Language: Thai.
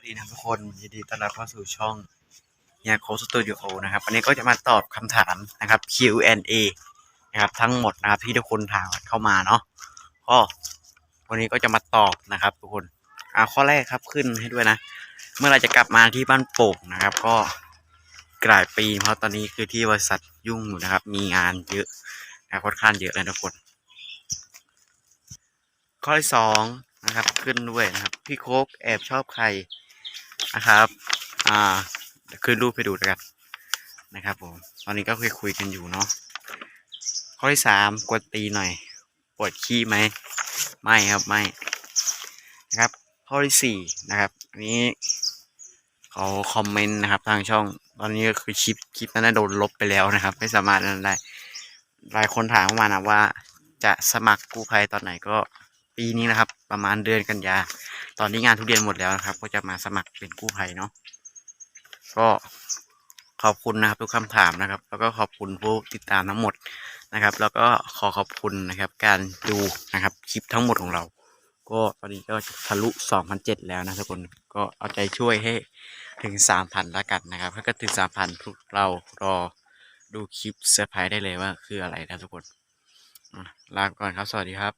วัสดีนะครับทุกคนยินดีต้อนรับเข้าสู่ช่องเฮียโคสตูดิโอนะครับวันนี้ก็จะมาตอบคำถามนะครับ Q&A นะครับ ทั้งหมดนะครับที่ทุกคนถามเข้ามาเนาะก็วันนี้ก็จะมาตอบนะครับ ทุกคนอ่าข้อแรกครับขึ้นให้ด้วยนะ เมื่อไรจะกลับมาที่บ้านโป่งนะครับ ก็กลายปี เพราะตอนนี้คือที่บริษัทยุ่งอยู่นะครับ มีงานเยอะนะครับค่อนข้างเยอะเลยทุกคน ข้อที่สองนะครับขึ้นด้วยนะครับ พี่โคกแอบชอบใคร นะครับ อ่าเดี๋ยวขึ้นรูปให้ดูแล้วกันนะครับผม ตอนนี้ก็คุยคุยกันอยู่เนาะ ข้อที่สามกดตีหน่อย ปวดขี้ไหม ไม่ครับไม่ นะครับ ข้อที่สี่นะครับ อันนี้เขาคอมเมนต์นะครับทางช่อง ตอนนี้ก็คือคลิปคลิปนั้นโดนลบไปแล้วนะครับ ไม่สามารถนั้นได้ หลายคนถามเข้ามานะว่า จะสมัครกู้ภัยตอนไหนก็ ปีนี้นะครับ ประมาณเดือนกันยา ตอนนี้งานทุเรียนหมดแล้วนะครับ ก็จะมาสมัครเป็นกู้ภัยเนาะก็ขอบคุณนะครับทุกคำถามนะครับ แล้วก็ขอบคุณผู้ติดตามทั้งหมดนะครับ แล้วก็ขอขอบคุณนะครับ การดูนะครับคลิปทั้งหมดของเรา ก็ตอนนี้ก็ทะลุ 2,007 แล้วนะทุกคนก็เอาใจช่วยให้ถึง 3,000แล้วกันนะครับ ถ้าเก็ถึง 3,000พวกเรารอดูคลิปเซอร์ไพรส์ได้เลยว่าคืออะไรนะทุกคนลาไปก่อนครับ สวัสดีครับ